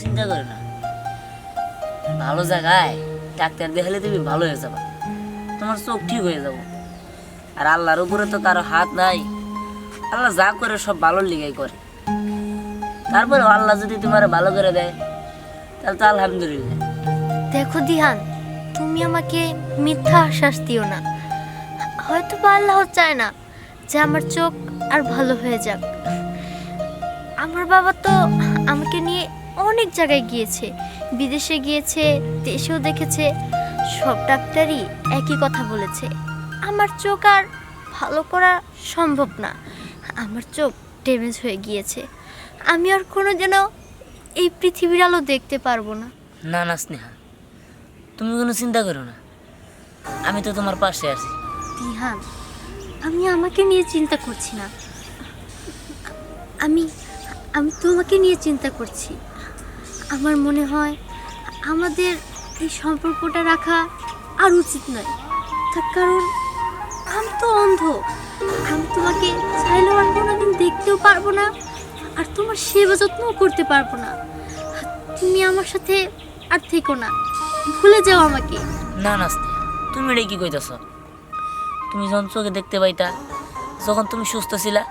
চিন্তা করে না। ভালো জায়গায় ডাক্তার দেখালে তুমি ভালো হয়ে যাবা। তোমার চোখ ঠিক হয়ে যাব। আর আল্লাহর উপরে তো কারও হাত নাই। আল্লাহ যা করে সব ভালোর লিগাই করে। তারপরে আল্লাহ যদি তোমার ভালো করে দেয়, তাহলে তো আলহামদুলিল্লাহ। দেখো দিহান, তুমি আমাকে মিথ্যা আশ্বাস দিও না। হয়তো বা আল্লাহ চায় না যে আমার চোখ আর ভালো হয়ে যাক। আমার বাবা তো অনেক জায়গায় গিয়েছে। বিদেশে গিয়েছে দেশেও দেখেছে। সব ডাক্তারই একই কথা বলেছে। আমার চোখ আর ভালো করা সম্ভব না। আমার চোখ ড্যামেজ হয়ে গিয়েছে। আমি আর কোনো যেন এই পৃথিবীর আলো দেখতে পারব না। না না স্নেহা। তুমি কোনো চিন্তা করো না। আমি তো তোমার পাশে আছি। দিহান আমি আমাকে নিয়ে চিন্তা করছি না। আমি আমি তোমাকে নিয়ে চিন্তা করছি। আমার মনে হয় আমাদের এই সম্পর্কটা রাখা আর উচিত নয়। তার কারণ, আমি তো অন্ধ। আমি তোমাকে চাইলেও আর কোনোদিন দেখতেও পারব না, আর তোমার সেবা যত্নও করতে পারব না। তুমি আমার সাথে আর থেকো না। ভুলে যাও আমাকে। না না তুমি এটাই কি কইতেছ? তুমি যখন চোখে দেখতে পাইতা, যখন তুমি সুস্থ ছিলা,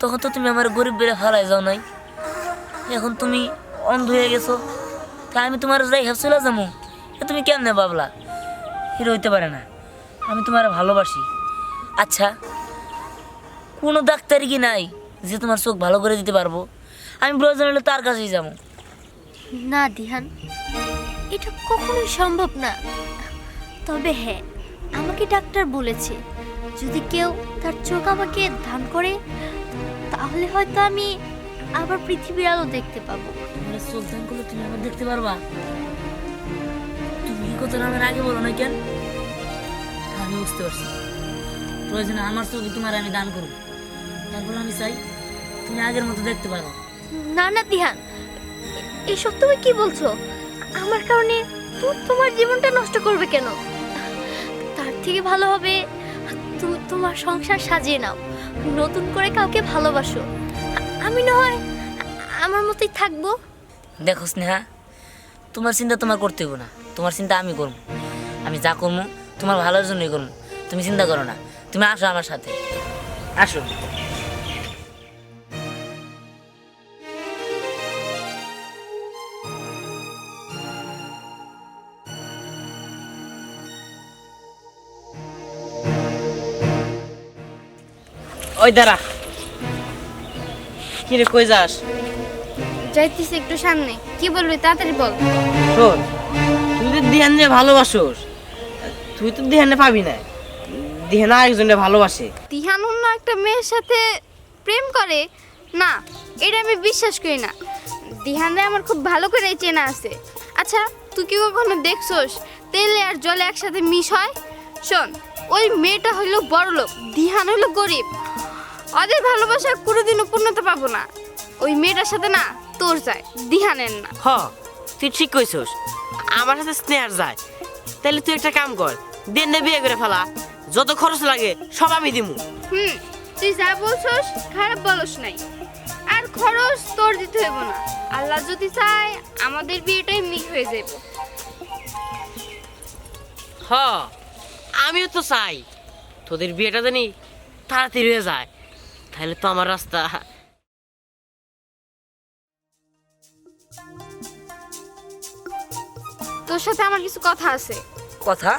তখন তো তুমি আমার গরিব বেড়ে হারাই যাও নাই। এখন তুমি অন্ধ হয়ে গেছো। তা আমি তোমার যাই চলে যাব। তুমি কেমনে ভাবলা এটা হইতে পারে না। আমি তোমার ভালোবাসি। আচ্ছা কোনো ডাক্তারই কি নাই যে তোমার চোখ ভালো করে দিতে পারব? আমি প্রয়োজন হলে তার কাছেই যাব। না, দিহান, এটা কখনোই সম্ভব না। তবে হ্যাঁ আমাকে ডাক্তার বলেছে, যদি কেউ তার চোখ আমাকে দান করে, তাহলে হয়তো আমি আবার পৃথিবীর আলো দেখতে পাবো। চোখ দান তুমি আবার দেখতে পারবা? তুমি এই নামের আগে বলো না কেন? আমি বুঝতে পারছি। প্রয়োজনে আমার চোখে তোমার আমি দান করব। তারপর আমি চাই তুমি আগের মতো দেখতে পারো। না না দিহান এসব তুমি কি বলছো? আমার কারণে তোমার জীবনটা নষ্ট করবে কেন? তার থেকে ভালো হবে তুমি তোমার সংসার সাজিয়ে নাও। নতুন করে কাউকে ভালোবাসো। আমি না হয় আমার মতোই থাকব। দেখো স্নেহা তোমার চিন্তা তোমার করতে হবে না। তোমার চিন্তা আমি করব। আমি যা করব তোমার ভালোর জন্যই করব। তুমি চিন্তা করো না। তুমি আসো আমার সাথে। আসো। ওই দাঁড়া। কি রে কই যাস? যাইতেছি একটু সামনে। কি বলবি তাড়াতাড়ি বল। শোন তুই তো দিহানে ভালোবাসোস। তুই তো দিহানে পাবি না। দিহানা একজনে ভালোবাসে। তিহান অন্য একটা মেয়ের সাথে প্রেম করে? না এটা আমি বিশ্বাস করি না। দিহানরে আমার খুব ভালো করে চেনা আছে। আচ্ছা তুই কি কখনো দেখছোস? তেলে আর জলে একসাথে মিশ হয়? শোন ওই মেয়েটা হইল বড় লোক দিহান হইল গরিব। ওদের ভালোবাসা কোনোদিনও পূর্ণতা পাবো না। ওই মেয়েটার সাথে না তোর যায় দিহানের না। হ তুই ঠিক কইছস। আমার সাথে স্নেহার যায়। তাহলে তুই একটা কাম কর দেন না বিয়ে করে ফেলা। যত খরচ লাগে সব আমি দিমু। হুম তুই যা বলছস খারাপ বলস নাই। আর খরচ তোর দিতে হইব না। আল্লাহ যদি চায় আমাদের বিয়েটাই এমনি হয়ে যাবে হ আমিও তো চাই। তোদের বিয়েটা জানি তাড়াতাড়ি হয়ে যায়। তাহলে তো আমার রাস্তা। তোর সাথে আমার কিছু কথা আছে। কথা?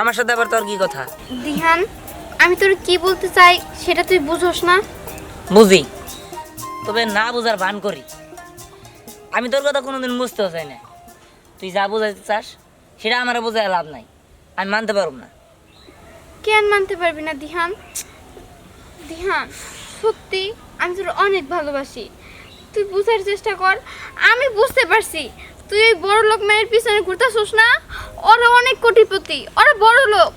আমার সাথে আবার তোর কি কথা? দিহান আমি তোর কি বলতে চাই সেটা তুই বুঝোস না। বুঝি। তবে না বোঝার ভান করি। আমি তোর কথা কোনোদিন বুঝতেও চাই না। তুই যা বোঝাইতে চাস সেটা আমার বোঝায় লাভ নাই। আমি মানতে পারব না। কেন মানতে পারবি না দিহান? দিহান সত্যি আমি তোর অনেক ভালোবাসি। তুই বুঝার চেষ্টা কর আমি বুঝতে পারছি। তুই ওই বড় লোক মেয়ের পিছনে ঘুরতেছিস না? ওরা অনেক কোটিপতি ওরা বড় লোক।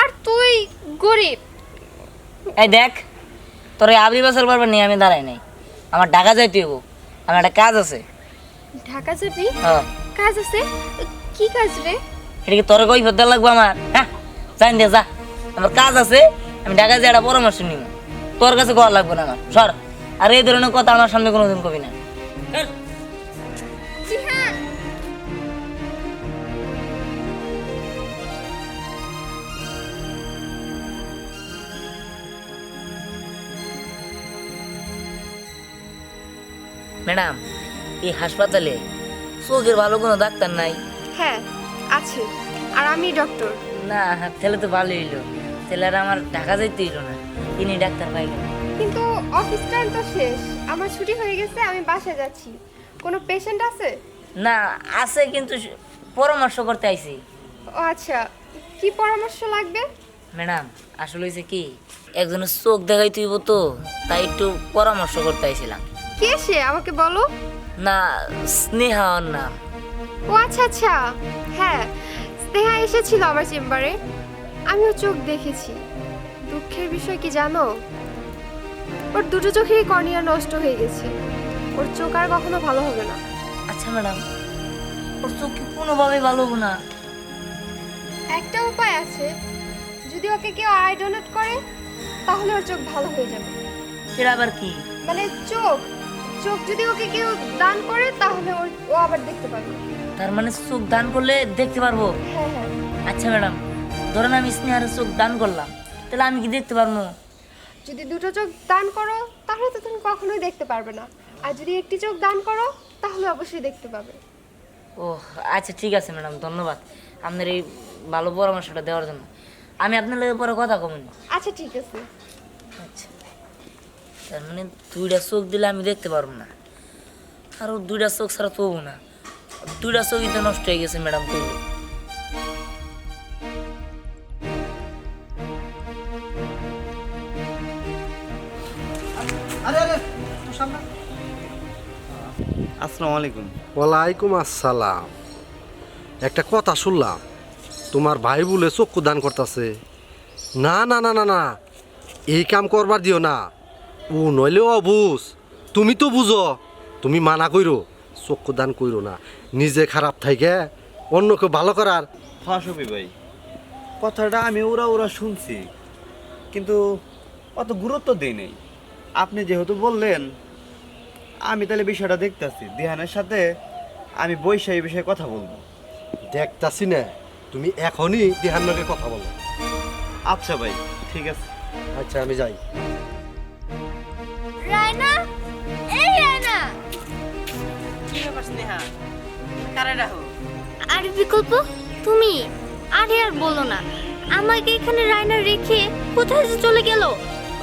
আর তুই গরিব। এই দেখ তোর এই আবরি বছর পারবে নিয়ে আমি দাঁড়াই নাই। আমার ঢাকা যাইতে হব আমার একটা কাজ আছে। ঢাকা যাবি? হ্যাঁ। কাজ আছে? কি কাজ রে? এটা কি তোর কই ফেরত লাগবো আমার? হ্যাঁ জান দে যা। আমার কাজ আছে আমি ঢাকা যাই একটা পরামর্শ নিব তোর কাছে কল লাগবে না আমার। সর। আর এই ধরনের কথা আমার সামনে কোনোদিন কবি না। ম্যাডাম এই হাসপাতালে চোখের ভালো কোনো ডাক্তার নাই? হ্যাঁ আছে। আর আমি ডক্টর। না তাহলে তো ভালো হইল। তাহলে আর আমার ঢাকা যাইতে হইল না। তিনি ডাক্তার পাই গেল কিন্তু অফিস টাইম তো শেষ। আমার ছুটি হয়ে গেছে আমি বাসায় যাচ্ছি। কোনো পেশেন্ট আছে? না আছে কিন্তু পরামর্শ করতে আইছি। ও আচ্ছা কি পরামর্শ লাগবে? ম্যাডাম আসলে হয়েছে কি একজনের চোখ দেখাই তুইব তো তাই একটু পরামর্শ করতে আইছিলাম। কে সে আমাকে বলো? না স্নেহা ওর নাম। ও আচ্ছা আচ্ছা। হ্যাঁ স্নেহা এসেছিল আমার চেম্বারে। আমিও চোখ দেখেছি। দুঃখের বিষয় কি জানো? ওর দুটো চোখেরই কর্নিয়া নষ্ট হয়ে গেছে। ওর চোখ আর কখনো ভালো হবে না। আচ্ছা ম্যাডাম। ওর চোখ কি কোনোভাবে ভালো হব না? একটা উপায় আছে। যদি ওকে কেউ আই ডোনেট করে তাহলে ওর চোখ ভালো হয়ে যাবে। এটা আবার কি? মানে চোখ। চোখ যদি ওকে কেউ দান করে তাহলে ওর ও আবার দেখতে পাবে তার মানে চোখ দান করলে দেখতে পারব? হ্যাঁ হ্যাঁ। আচ্ছা ম্যাডাম। ধরেন আমি স্নেহার চোখ দান করলাম। তাহলে আমি কি দেখতে পারব? যদি দুটো চোখ দান করো তাহলে তো তুমি কখনোই দেখতে পারবে না। আর যদি একটি চোখ দান করো তাহলে অবশ্যই দেখতে পাবে। ও আচ্ছা ঠিক আছে ম্যাডাম ধন্যবাদ আপনার এই ভালো পরামর্শটা দেওয়ার জন্য। আমি আপনার লোকের পরে কথা কমুন আচ্ছা ঠিক আছে। আচ্ছা। তার মানে দুইটা চোখ দিলে আমি দেখতে পারব না। আর দুইটা চোখ ছাড়া তবু না। দুইটা চোখই তো নষ্ট হয়ে গেছে ম্যাডাম করলে আসসালামু আলাইকুম। ওয়ালাইকুম আসসালাম। একটা কথা শুনলাম তোমার ভাই বলে চক্ষু দান করতেছে। না না না না না এই কাম করবার দিও না। ও নইলেও অবুঝ তুমি তো বুঝো তুমি মানা কইরো চক্ষু দান কইরো না। নিজে খারাপ থাইকে অন্যকে ভালো করার। ফাঁসবি ভাই। কথাটা আমি ওরা ওরা শুনছি কিন্তু অত গুরুত্ব দিই নেই। আপনি যেহেতু বললেন আমি তাহলে বিষয়টা দেখতেছি। দিহানের সাথে আমি বৈশা এই বিষয়ে কথা বলব। দেখতাছি না। তুমি এখনই দিহার লগে কথা বলো। আচ্ছা ভাই ঠিক আছে। আচ্ছা আমি যাই। রায়না? এই রায়না! কি ব্যাপার স্নেহা? কারে ডাকো আর বিকল্প তুমি? আরে আর বলো না। আমাকে এখানে রায়না রেখে কোথায় যে চলে গেল?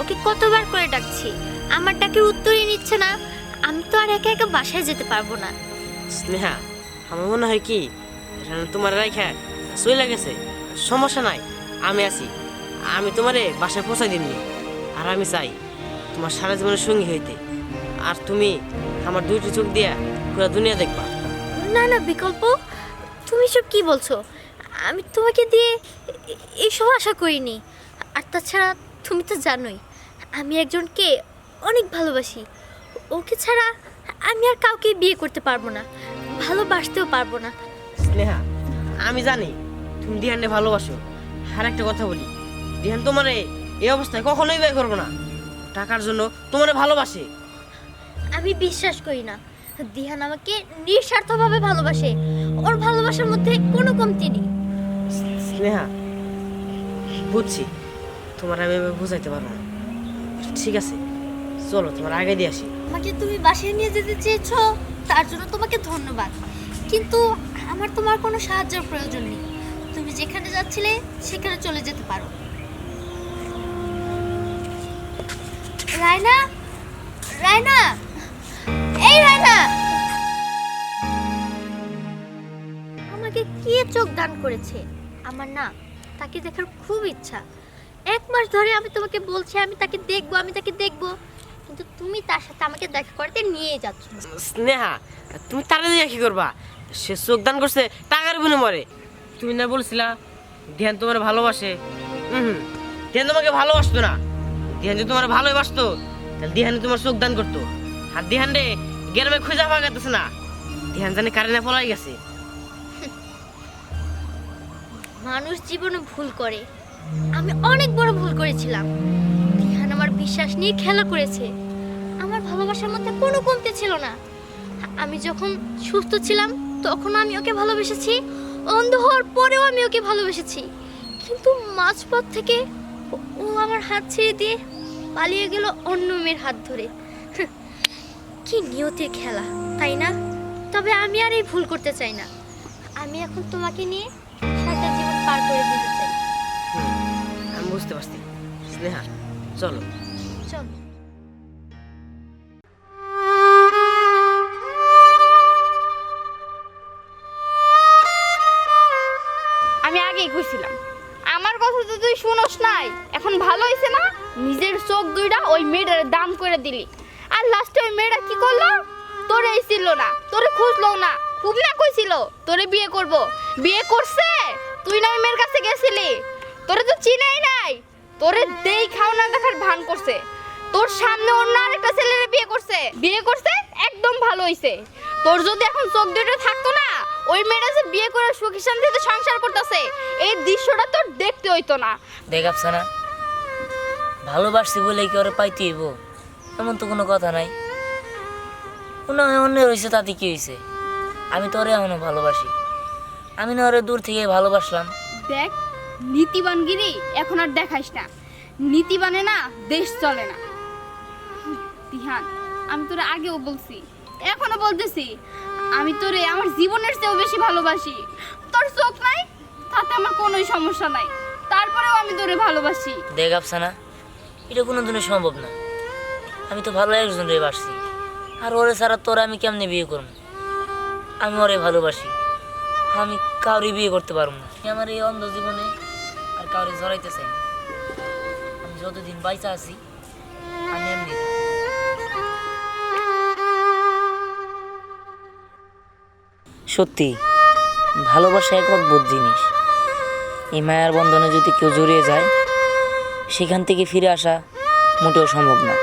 ওকে কতবার করে ডাকছি? আমার ডাকের উত্তরই নিচ্ছে না। আমি তো আর একা একা বাসায় যেতে পারব না। স্নেহা আমার মনে হয় কি রানা তোমার রাইখা চলে গেছে। সমস্যা নাই আমি আছি। আমি তোমারে বাসায় পৌঁছাই দিমনি। আর আমি চাই তোমার সারা জীবনের সঙ্গী হইতে। আর তুমি আমার দুইটি চোখ দিয়া পুরো দুনিয়া দেখবা। না না বিকল্প তুমি সব কি বলছো? আমি তোমাকে দিয়ে এইসব আশা করিনি। আর তাছাড়া তুমি তো জানোই আমি একজনকে অনেক ভালোবাসি। ওকে ছাড়া আমি আর কাউকে বিয়ে করতে পারব না ভালোবাসতেও পারব না। স্নেহা আমি জানি তুমি দিহানকে ভালোবাসো। আর একটা কথা বলি দিহান তোমার এই অবস্থায় কখনোই বিয়ে করব না। টাকার জন্য তোমার ভালোবাসে। আমি বিশ্বাস করি না দিহান আমাকে নিঃস্বার্থভাবে ভালোবাসে। ওর ভালোবাসার মধ্যে কোনো কমতি নেই। স্নেহা বুঝছি। তোমার আমি বুঝাইতে পারব না। ঠিক আছে, চলো তোমার আগে দিয়ে আসি। আমাকে তুমি বাসায় নিয়ে যেতে চেয়েছো, তার জন্য তোমাকে ধন্যবাদ। কিন্তু আমার তোমার কোনো সাহায্যের প্রয়োজন নেই। তুমি যেখানে যাচ্ছিলে, সেখানে চলে যেতে পারো। রায়না রায়না, এই রায়না! আমাকে কে চোখ দান করেছে? আমার না, তাকে দেখার খুব ইচ্ছা। এক মাস ধরে আমি তোমাকে বলছি আমি তাকে দেখব আমি তাকে দেখব। কিন্তু তুমি তার সাথে আমাকে দেখা করতে নিয়ে যাচ্ছ। স্নেহা তুমি তারা দিয়ে কি করবা? সে চোখ দান করছে টাকার মরে। তুমি না বলছিলা ধ্যান তোমার ভালোবাসে। হুম ধ্যান তোমাকে ভালোবাসতো না। ধ্যান যদি তোমার ভালোবাসতো তাহলে দিহানে তোমার চোখ দান করতো। আর ধ্যান রে গ্রামে খুঁজা পাওয়া গেছে না। ধ্যান জানে কারেন্টে পলাই গেছে। মানুষ জীবনে ভুল করে। আমি অনেক বড় ভুল করেছিলাম। দিহান আমার বিশ্বাস নিয়ে খেলা করেছে। আমার ভালোবাসার মধ্যে কোনো কমতি ছিল না। আমি যখন সুস্থ ছিলাম, তখন আমি ওকে ভালোবেসেছি। অন্ধ হওয়ার পরেও আমি ওকে ভালোবেসেছি। কিন্তু মাঝপথ থেকে ও- আমার হাত ছেড়ে দিয়ে পালিয়ে গেল অন্য মেয়ের হাত ধরে। কি নিয়তির খেলা, তাই না? তবে আমি আর এই ভুল করতে চাই না। আমি এখন তোমাকে নিয়ে সারাটা জীবন পার করে আমি বুঝতে পারছি। স্নেহা চলো। চল। আমি আগেই কইছিলাম আমার কথা তো তুই শুনোস নাই। এখন ভালো হয়েছে না? নিজের চোখ দুইটা ওই মেয়েটার দাম করে দিলি। আর লাস্টে ওই মেয়েটা কি করল? তোরে ছিল না তোরে খুঁজলো না। খুব না কইছিল তোরে বিয়ে করব। বিয়ে করছে? তুই না ওই মেয়ের কাছে গেছিলি? তোরে তো চিনাই নাই তোরে দেই খাও না দেখার ভান করছে। তোর সামনে অন্য আরেকটা ছেলের বিয়ে করছে। বিয়ে করছে একদম ভালো হইছে। তোর যদি এখন চোখ দুটো থাকতো না ওই মেয়েটা যে বিয়ে করে সুখী শান্তিতে সংসার করতেছে এই দৃশ্যটা তোর দেখতে হইতো না। দেখ আফসানা ভালোবাসছি বলে কি ওরে পাইতে হইব? এমন তো কোনো কথা নাই। হয় অন্য রয়েছে তাতে কি হয়েছে আমি তো ওরে এখনও ভালোবাসি। আমি না ওরে দূর থেকে ভালোবাসলাম। দেখ নীতিবানগিরি এখন আর দেখাইস না। নীতিবানে না দেশ চলে না। দিহান আমি তোরে আগেও বলছি, এখনও বলতেছি, আমি তোরে আমার জীবনের চেয়েও বেশি ভালোবাসি। তোর চোখ নাই, তাতে আমার কোনোই সমস্যা নাই। তারপরেও আমি তোরে ভালোবাসি। দেখ আফসানা, এটা কোনো দিনই সম্ভব না। আমি তো ভালো একজন রে বাসছি। আর ওরে ছাড়া তোরা আমি কেমনে বিয়ে করব? আমি ওরে ভালোবাসি। আমি কাউরি বিয়ে করতে পারব না। আমার এই অন্ধ জীবনে কাউরি জড়াইতে চাই আমি যতদিন বাইচা আছি, আমি এমনি। সত্যি, ভালোবাসা এক অদ্ভুত জিনিস। এই মায়ার বন্ধনে যদি কেউ জড়িয়ে যায়, সেখান থেকে ফিরে আসা মোটেও সম্ভব না।